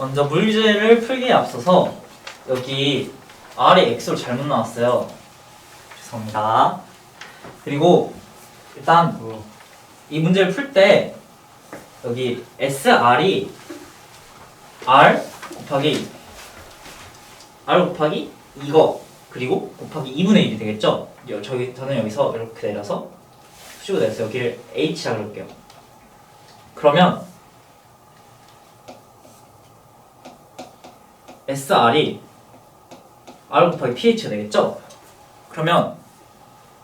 먼저 물질을 풀기에 앞서서 여기 R이 X로 잘못 나왔어요. 죄송합니다. 그리고 일단 이 문제를 풀 때 여기 SR이 R 곱하기 R 곱하기 이거 그리고 곱하기 2분의 1이 되겠죠? 여- 저기 저는 여기서 이렇게 내려서 수식으로 내려서 여기를 H라 그럴게요. 그러면 SR이 R 곱하기 PH가 되겠죠? 그러면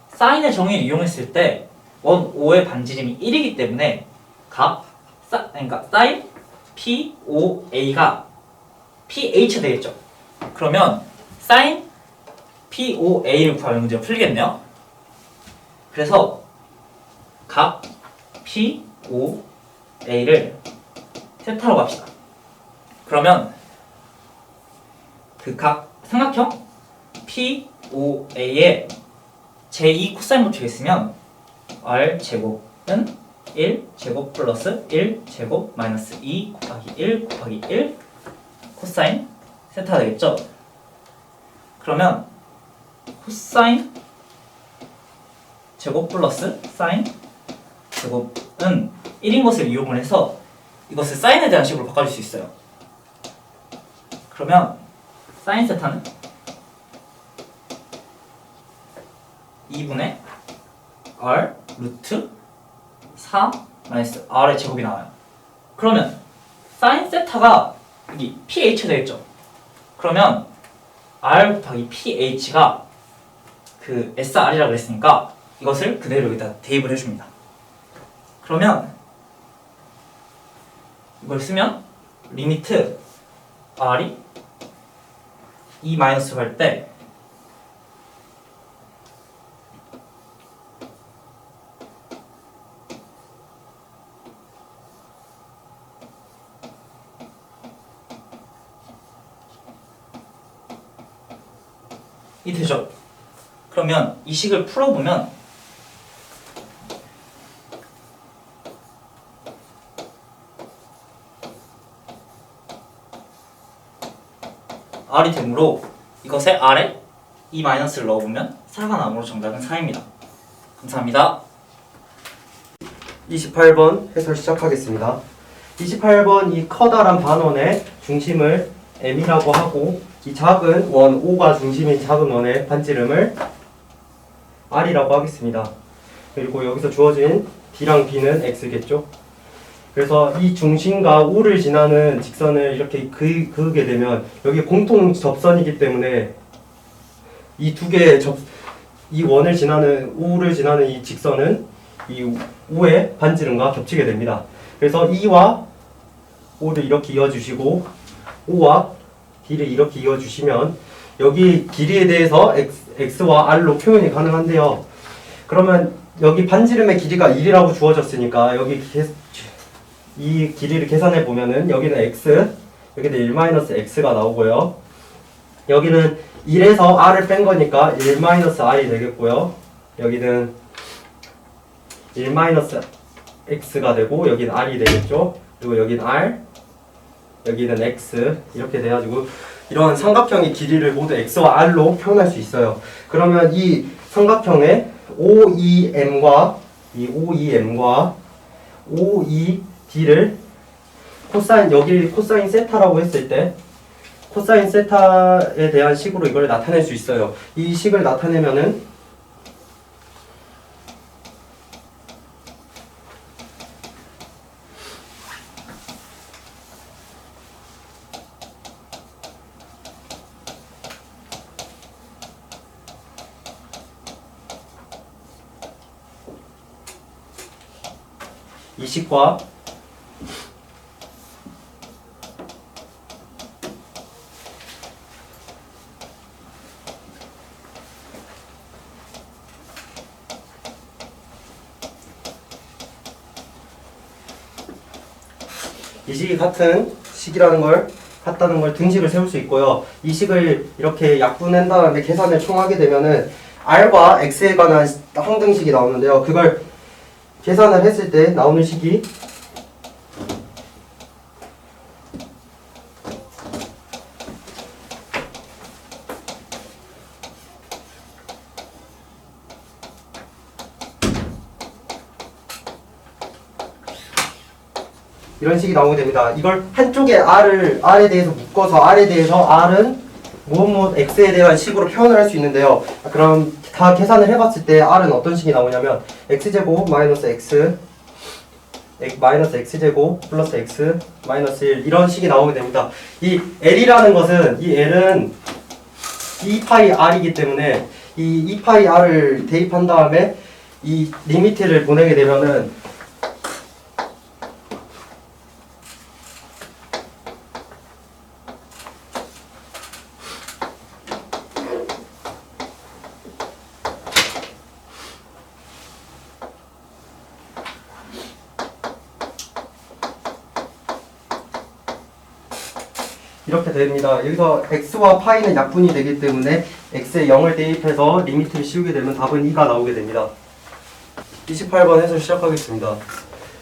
사인의 정의를 이용했을 때 원 5의 반지름이 1이기 때문에 각 사, 그러니까 사인 POA가 PH 되겠죠? 그러면 사인 POA를 구하는 문제를 풀리겠네요. 그래서 각 POA를 세타로 합시다. 그러면 그 각 삼각형 POA의 제2 코사인 법칙이 있으면 R 제곱은 1 제곱 플러스 1 제곱 마이너스 2 곱하기 1 곱하기 1 코사인 세타 되겠죠? 그러면 코사인 제곱 플러스 사인 제곱은 1인 것을 이용을 해서 이것을 사인에 대한 식으로 바꿔줄 수 있어요. 그러면 사인 세타는 2분의 r 루트 4 마이너스 r의 제곱이 나와요. 그러면 사인 세타가 여기 ph 되겠죠? 그러면 r 곱하기 ph가 그 sr이라고 그랬으니까 이것을 그대로 여기다 대입을 해줍니다. 그러면 이걸 쓰면 리미트 r이 2 마이너스 갈때 이 되죠. 그러면 이 식을 풀어보면 r이 되므로 이것에 r에 이 마이너스를 넣어보면 4가 나오므로 정답은 4입니다. 감사합니다. 28번 해설 시작하겠습니다. 28번 이 커다란 반원의 중심을 m이라고 하고 이 작은 원 O가 중심인 작은 원의 반지름을 r이라고 하겠습니다. 그리고 여기서 주어진 D랑 B는 x겠죠. 그래서 이 중심과 O를 지나는 직선을 이렇게 그, 그으게 되면 여기 공통 접선이기 때문에 이 두 개의 접, 이 원을 지나는 O를 지나는 이 직선은 이 5의 반지름과 겹치게 됩니다. 그래서 2와 5를 이렇게 이어주시고 5와 D를 이렇게 이어주시면 여기 길이에 대해서 X, 와 R로 표현이 가능한데요. 그러면 여기 반지름의 길이가 1이라고 주어졌으니까 여기 계- 이 길이를 계산해 보면은 여기는 X, 여기는 1-X가 나오고요. 여기는 1에서 R을 뺀 거니까 1-R이 되겠고요. 여기는 1-x가 되고 여기는 r이 되겠죠. 그리고 여기는 r, 여기는 x 이렇게 돼가지고 이러한 삼각형의 길이를 모두 x와 r로 표현할 수 있어요. 그러면 이 삼각형의 OEM과 이 OEM과 OED를 코사인 여기 코사인 세타라고 했을 때 코사인 세타에 대한 식으로 이걸 나타낼 수 있어요. 이 식을 나타내면은 이 식과 이 같은 식이라는 걸 같다는 걸 등식을 세울 수 있고요. 이 식을 이렇게 약분한 다음에 계산을 총하게 되면은 r과 x에 관한 항등식이 나오는데요. 그걸 계산을 했을 때 나오는 식이 이런 식이 나오게 됩니다. 이걸 한쪽에 r을 r에 대해서 묶어서 r에 대해서 r은 무엇 무엇 x에 대한 식으로 표현을 할 수 있는데요. 그럼 다 계산을 해봤을 때 r은 어떤 식이 나오냐면 x제곱 마이너스 x x- 마이너스 x제곱 플러스 x 마이너스 1 이런 식이 나오게 됩니다. 이 l이라는 것은 이 l은 2파이 r이기 때문에 이 2파이 r을 대입한 다음에 이 리미트를 보내게 되면은 이렇게 됩니다. 여기서 x와 파이는 약분이 되기 때문에 x에 0을 대입해서 리미트를 씌우게 되면 답은 2가 나오게 됩니다. 28번 해서 시작하겠습니다.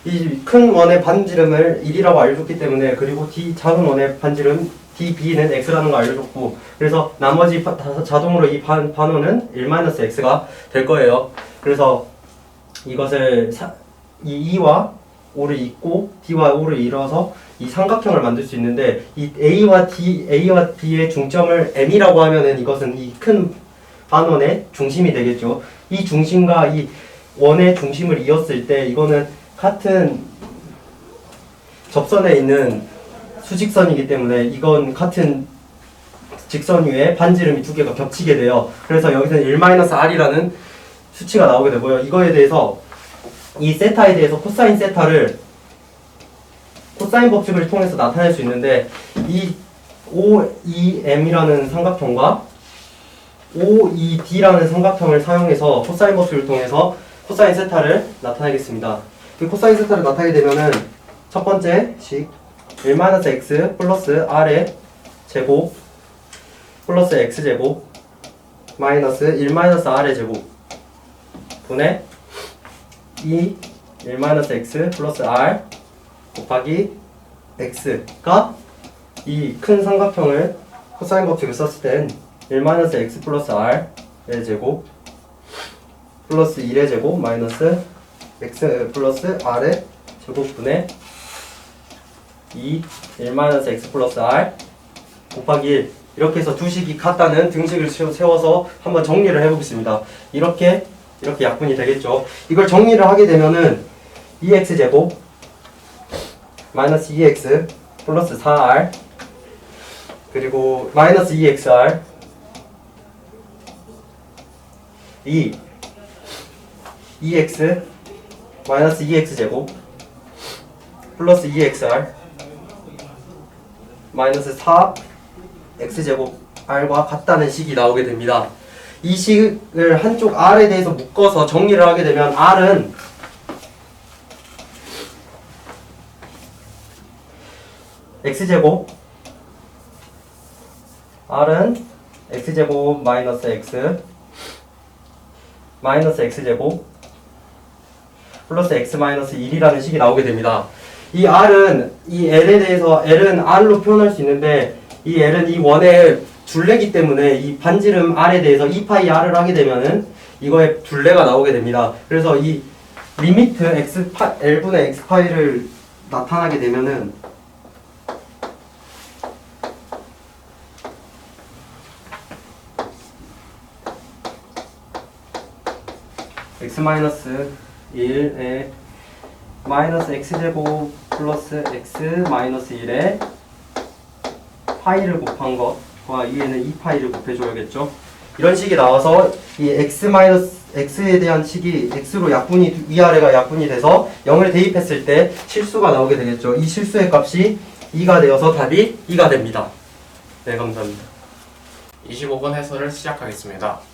이 큰 원의 반지름을 1이라고 알려줬기 때문에 그리고 d 작은 원의 반지름 db는 x라는 거 알려줬고 그래서 나머지 바- 다- 자동으로 이 반, 반원은 1-x가 될 거예요. 그래서 이것을 사, 이 2와 5를 잇고 d와 5를 이뤄서 이 삼각형을 만들 수 있는데 이 a와 d, a와 b의 중점을 m이라고 하면은 이것은 이 큰 반원의 중심이 되겠죠. 이 중심과 이 원의 중심을 이었을 때 이거는 같은 접선에 있는 수직선이기 때문에 이건 같은 직선 위에 반지름이 두 개가 겹치게 돼요. 그래서 여기서는 1-r이라는 수치가 나오게 되고요. 이거에 대해서 이 세타에 대해서 코사인 세타를 코사인 법칙을 통해서 나타낼 수 있는데 이 OEM이라는 삼각형과 OED라는 삼각형을 사용해서 코사인 법칙을 통해서 코사인 세타를 나타내겠습니다. 그 코사인 세타를 나타내게 되면은 첫 번째 식 1-x 플러스 r의 제곱 플러스 x제곱 마이너스 1-r의 제곱 분의 2 1-x 플러스 r 곱하기 x가 이 큰 삼각형을 코사인 법칙을 썼을 땐 1-x 플러스 r의 제곱 플러스 1의 제곱 마이너스 x 플러스 r의 제곱분의 2 1-x 플러스 r 곱하기 1 이렇게 해서 두 식이 같다는 등식을 세워- 세워서 한번 정리를 해보겠습니다. 이렇게 이렇게 약분이 되겠죠. 이걸 정리를 하게 되면은 2x 제곱 마이너스 2x 플러스 4r 그리고 마이너스 2xr 2 2x 마이너스 2x 제곱 플러스 2xr 마이너스 4 x제곱 r과 같다는 식이 나오게 됩니다. 이 식을 한쪽 r에 대해서 묶어서 정리를 하게 되면 r은 x제곱 r은 x제곱 마이너스 x 마이너스 x제곱 플러스 x 마이너스 1이라는 식이 나오게 됩니다. 이 r은 이 l에 대해서 l은 r로 표현할 수 있는데 이 l은 이 원의 둘레기 때문에 이 반지름 r에 대해서 2파이 r을 하게 되면은 이거의 둘레가 나오게 됩니다. 그래서 이 리미트 x 파, l분의 x 파이를 나타나게 되면은 x 마이너스 1에 마이너스 x제곱 플러스 x 마이너스 1에 파이를 곱한 것과 위에는 2파이를 곱해줘야겠죠. 이런 식이 나와서 이 x 마이너스 x에 대한 식이 x로 약분이 위아래가 약분이 돼서 0을 대입했을 때 실수가 나오게 되겠죠. 이 실수의 값이 2가 되어서 답이 2가 됩니다. 네, 감사합니다. 25번 해설을 시작하겠습니다.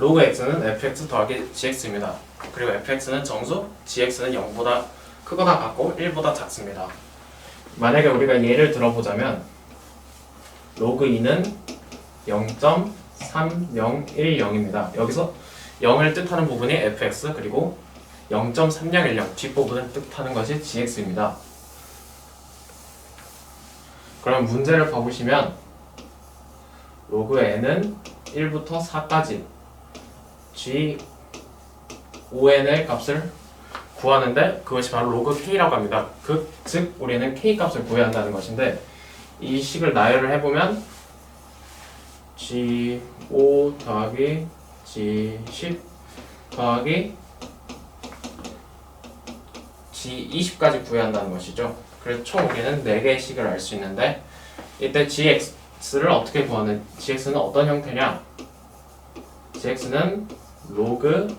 로그 x는 fx 더하기 gx입니다. 그리고 fx는 정수, gx는 0보다 크거나 같고 1보다 작습니다. 만약에 우리가 예를 들어보자면 로그 2는 0.3010입니다. 여기서 0을 뜻하는 부분이 fx 그리고 0.3010 뒷부분을 뜻하는 것이 gx입니다. 그럼 문제를 봐보시면 로그 n은 1부터 4까지 g 5n의 값을 구하는데 그것이 바로 로그 k라고 합니다. 그, 즉 우리는 k 값을 구해야 한다는 것인데 이 식을 나열을 해보면 g5 더하기 g10 더하기 g20까지 구해야 한다는 것이죠. 그래서 총 우리는 4개의 식을 알 수 있는데 이때 gx를 어떻게 구하는 gx는 어떤 형태냐 gx는 로그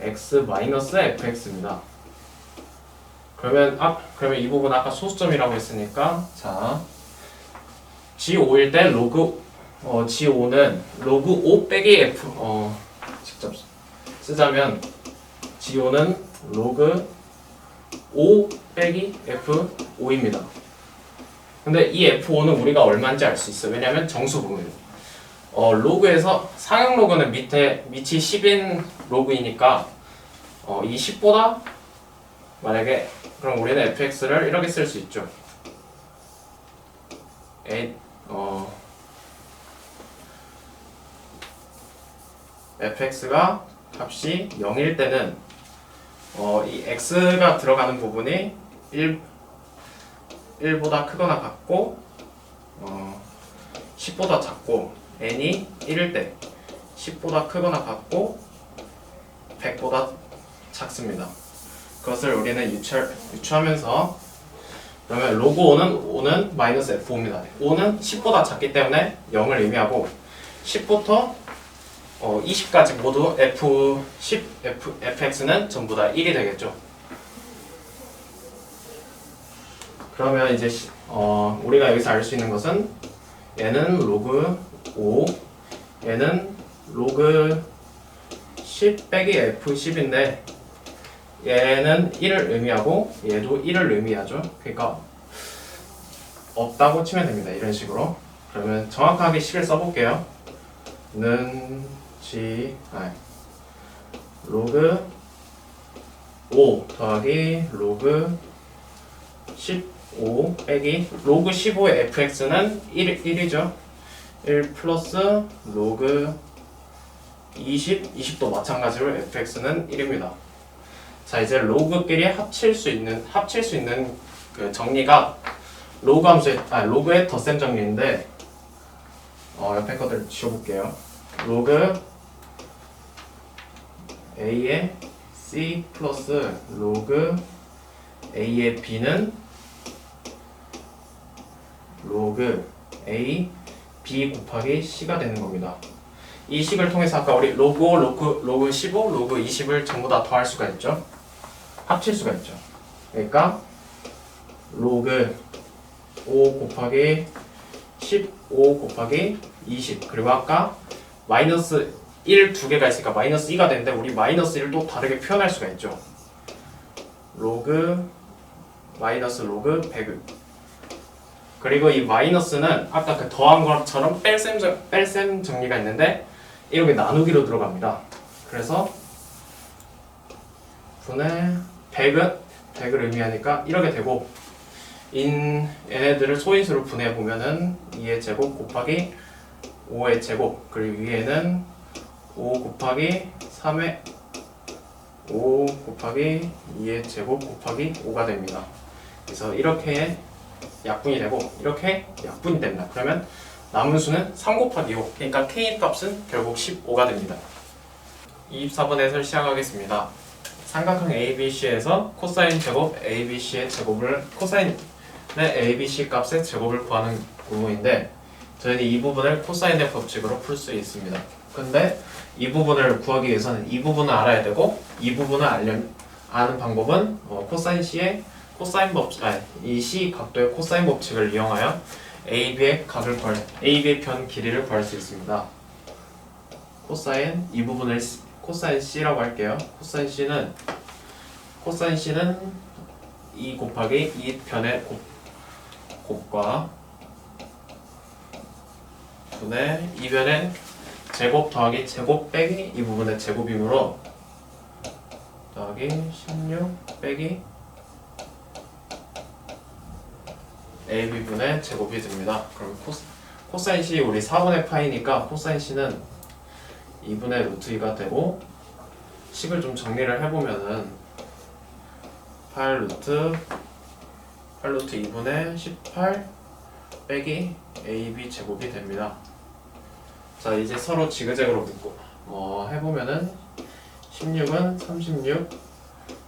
x 마이너스 fx입니다. 그러면 아 그러면 이 부분 아까 소수점이라고 했으니까 자 g5일 때 로그 어 g5는 로그 5 빼기 f 어 직접 쓰자면 g5는 로그 5 빼기 f5입니다. 근데 이 f5는 우리가 얼마인지 알 수 있어. 요 왜냐면 정수 부분. 어 로그에서 상형 로그는 밑에 밑이 10인 로그이니까 어, 이 10보다 만약에 그럼 우리는 fx를 이렇게 쓸 수 있죠. a 어 fx가 값이 0일 때는 어, 이 x가 들어가는 부분이 1 1보다 크거나 같고 어, 10보다 작고 n이 1일 때 10보다 크거나 같고 100보다 작습니다. 그것을 우리는 유추, 유추하면서 그러면 로그 5는 5는 마이너스 f5입니다. 5는 10보다 작기 때문에 0을 의미하고 10부터 어, 20까지 모두 f10, f, fx는 전부 다 1이 되겠죠. 그러면 이제 시- 어, 우리가 여기서 알 수 있는 것은 얘는 로그 5, 얘는 로그 10 빼기 f10인데 얘는 1을 의미하고 얘도 1을 의미하죠. 그러니까 없다고 치면 됩니다. 이런 식으로. 그러면 정확하게 식을 써볼게요. 는 G 아 로그 5 더하기 로그 15 빼기 로그 15의 fx는 1, 1이죠 1 플러스 로그 20, 20도 마찬가지로 fx는 1입니다 자 이제 로그끼리 합칠 수 있는 합칠 수 있는 그 정리가 로그 함수의 아 로그의 덧셈 정리인데 어, 옆에 것들 지워볼게요. 로그 a의 c 플러스 로그 a의 b는 로그 a b 곱하기 c가 되는 겁니다. 이 식을 통해서 아까 우리 로그 5, 로그, 로그 15, 로그 20을 전부 다 더할 수가 있죠. 합칠 수가 있죠. 그러니까 로그 5 곱하기 15 곱하기 20 그리고 아까 마이너스 1 두 개가 있으니까 마이너스 2가 되는데 우리 마이너스 1도 다르게 표현할 수가 있죠 로그 마이너스 로그 100 그리고 이 마이너스는 아까 그 더한 것처럼 뺄셈, 정- 뺄셈 정리가 있는데 이렇게 나누기로 들어갑니다 그래서 분의 100은 100을 의미하니까 이렇게 되고 인 얘네들을 소인수로 분해 보면은 2의 제곱 곱하기 5의 제곱 그리고 위에는 5 곱하기 3의 5 곱하기 2의 제곱 곱하기 5가 됩니다. 그래서 이렇게 약분이 되고 이렇게 약분이 됩니다. 그러면 남은 수는 3 곱하기 5 그러니까 k 값은 결국 15가 됩니다. 24번 해설 시작하겠습니다. 삼각형 ABC에서 코사인 제곱 ABC의 제곱을 코사인 의 ABC 값의 제곱을 구하는 부분인데 저희는 이 부분을 코사인의 법칙으로 풀 수 있습니다. 근데 이 부분을 구하기 위해서는 이 부분을 알아야 되고 이 부분을 알려 아는 방법은 어, 코사인 C의 코사인 법칙 아니 이 C 각도의 코사인 법칙을 이용하여 AB의 각을 구할 AB의 변 길이를 구할 수 있습니다. 코사인 이 부분을 코사인 C라고 할게요. 코사인 C는 코사인 C는 2 곱하기 2 변의 곱 곱과 분의 이변의 제곱 더하기 제곱 빼기 이 부분의 제곱이므로 더하기 16 빼기 AB분의 제곱이 됩니다. 그럼 코스, 코사인 C 우리 4분의 파이니까 코사인 C는 2분의 루트 2가 되고 식을 좀 정리를 해보면은 8 루트 8 루트 2분의 18 빼기 AB 제곱이 됩니다. 자 이제 서로 지그재그로 묶고 어, 해보면은 16은 36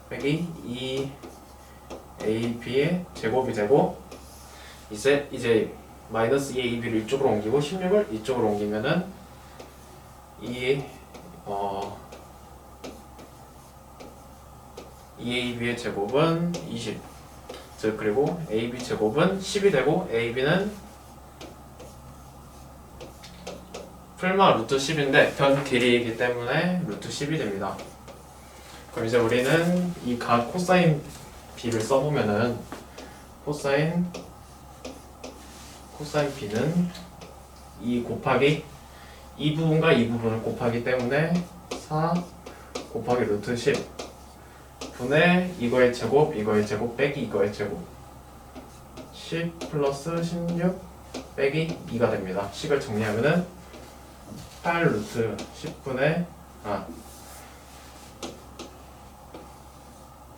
빼기 2 AB의 제곱이 되고 이제 이제 마이너스 2 AB를 이쪽으로 옮기고 16을 이쪽으로 옮기면은 이 어, 2AB의 제곱은 20. 즉 그리고 AB 제곱은 10이 되고 AB는 풀마 루트 10인데 변 길이이기 때문에 루트 10이 됩니다. 그럼 이제 우리는 이 각 코사인 B를 써보면은 코사인 코사인 B는 이 곱하기 이 부분과 이 부분을 곱하기 때문에 4 곱하기 루트 10 분의 이거의 제곱 이거의 제곱 빼기 이거의 제곱 10 플러스 16 빼기 2가 됩니다. 10을 정리하면은 8 루트 10분의 아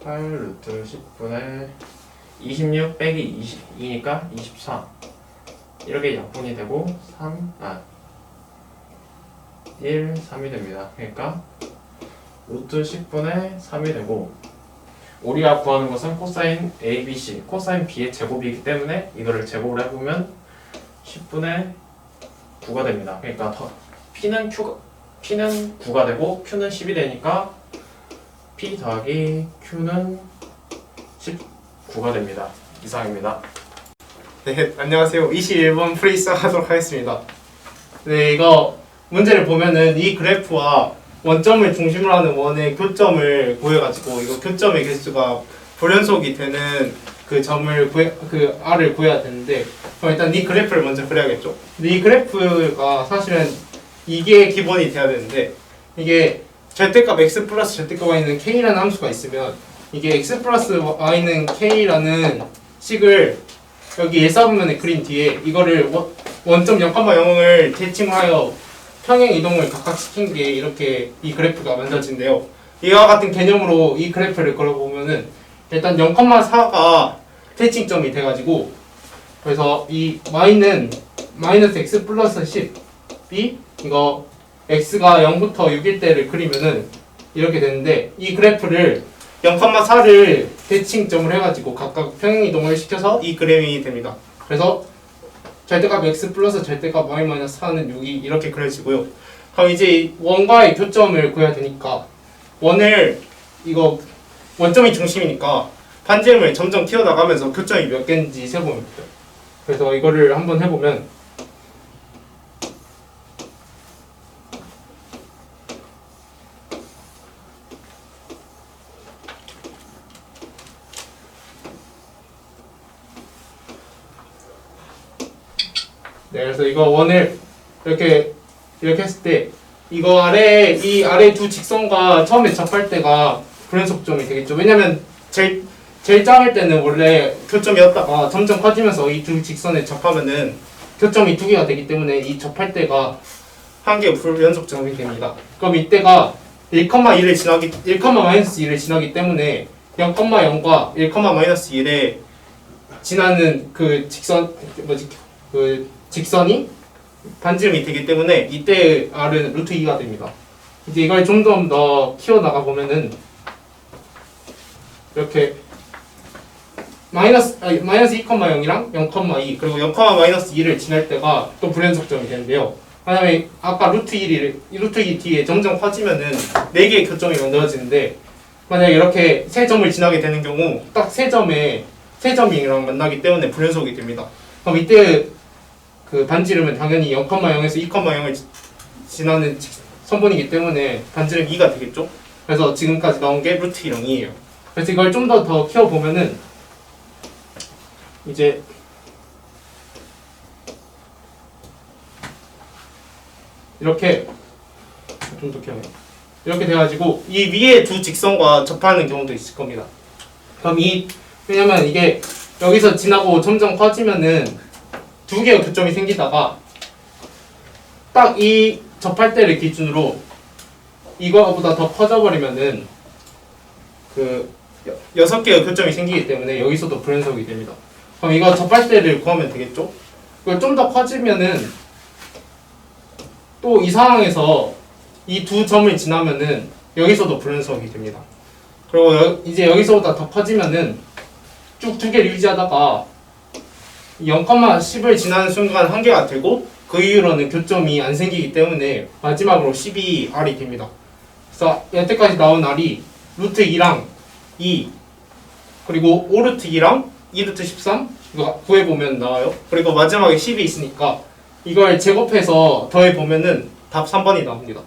8 루트 10분의 26 빼기 22니까 24 이렇게 약분이 되고 3 아 1, 3이 됩니다. 그러니까 루트 10분의 3이 되고 우리가 구하는 것은 코사인 ABC, 코사인 B의 제곱이기 때문에 이거를 제곱을 해보면 10분의 9가 됩니다. 그러니까 더 P는 Q, P는 9가 되고 Q는 10이 되니까 P 더하기 Q는 19가 됩니다. 이상입니다. 네, 안녕하세요. 21번 프리스 하도록 하겠습니다. 네, 이거 문제를 보면은 이 그래프와 원점을 중심으로 하는 원의 교점을 구해가지고 이거 교점의 개수가 불연속이 되는 그 점을 구해 그 r을 구해야 되는데 그럼 일단 이 그래프를 먼저 그려야겠죠. 근데 이 그래프가 사실은 이게 기본이 돼야 되는데 이게 절대값 x 플러스 절대값 y는 k라는 함수가 있으면 이게 x 플러스 y는 k라는 식을 여기 일사분면에 그린 뒤에 이거를 원, 원점 0,0을 대칭하여 평행 이동을 각각 시킨 게 이렇게 이 그래프가 만들어진대요. 이와 같은 개념으로 이 그래프를 걸어보면은 일단 0,4가 대칭점이 돼가지고 그래서 이 y는 마이너스 x 플러스 10이 이거 x가 0부터 6일 때를 그리면은 이렇게 되는데 이 그래프를 0,4를 대칭점을 해가지고 각각 평행 이동을 시켜서 이 그램이 됩니다. 그래서 절대값 x 플러스 절대값 y 마이너스 4는 6이 이렇게 그려지고요. 그럼 이제 이 원과의 교점을 구해야 되니까 원을 이거 원점이 중심이니까 반지름을 점점 튀어나가면서 교점이 몇 개인지 세보면 돼요. 그래서 이거를 한번 해보면 네, 그래서 이거 원을 이렇게 이렇게 했을 때 이거 아래 이 아래 두 직선과 처음에 접할 때가 불연속점이 되겠죠. 왜냐면 제일 제일 작을 때는 원래 교점이었다가 점점 커지면서 이 두 직선에 접하면은 교점이 두 개가 되기 때문에 이 접할 때가 한 개의 불연속점이 됩니다. 그럼 이때가 1,1을 지나기 1,-1을 지나기 때문에 0,0과 1,-1에 지나는 그 직선 뭐지 그 직선이 반지름이 되기 때문에 이때 r은 루트 2가 됩니다. 이제 이걸 좀 더 더 키워 나가 보면은 이렇게 마이너스 아니, 마이너스 2,0이랑 0,2 그리고 0, 마이너스 2를 지날 때가 또 불연속점이 되는데요. 왜냐면 아까 루트 1이 루트 2 뒤에 점점 커지면은 4개의 교점이 만들어지는데 만약에 이렇게 세 점을 지나게 되는 경우 딱 세 점에 세 점이랑 만나기 때문에 불연속이 됩니다. 그럼 이때 그 반지름은 당연히 0,0에서 2,0을 지나는 직- 선분이기 때문에 반지름 2가 되겠죠? 그래서 지금까지 나온 게 루트 0이에요. 그래서 이걸 좀 더 더 키워보면은 이제 이렇게 좀 더 키워요. 이렇게 돼가지고 이 위에 두 직선과 접하는 경우도 있을 겁니다. 그럼 이 왜냐면 이게 여기서 지나고 점점 커지면은 두 개의 교점이 생기다가 딱 이 접할 때를 기준으로 이거보다 더 커져 버리면은 그 여, 섯 개의 교점이 생기기 때문에 여기서도 불연속이 됩니다. 그럼 이거 접할 때를 구하면 되겠죠? 이걸 좀 더 커지면은 또 이 상황에서 이 두 점을 지나면은 여기서도 불연속이 됩니다. 그리고 여, 이제 여기서보다 더 커지면은 쭉 두 개를 유지하다가 0,10을 지나는 순간 한 개가 되고 그 이후로는 교점이 안 생기기 때문에 마지막으로 12R이 됩니다. 그래서 여태까지 나온 R이 루트 2랑 2 그리고 5루트 2랑 2루트 13 이거 구해보면 나와요. 그리고 마지막에 10이 있으니까 이걸 제곱해서 더해보면은 답 3번이 나옵니다.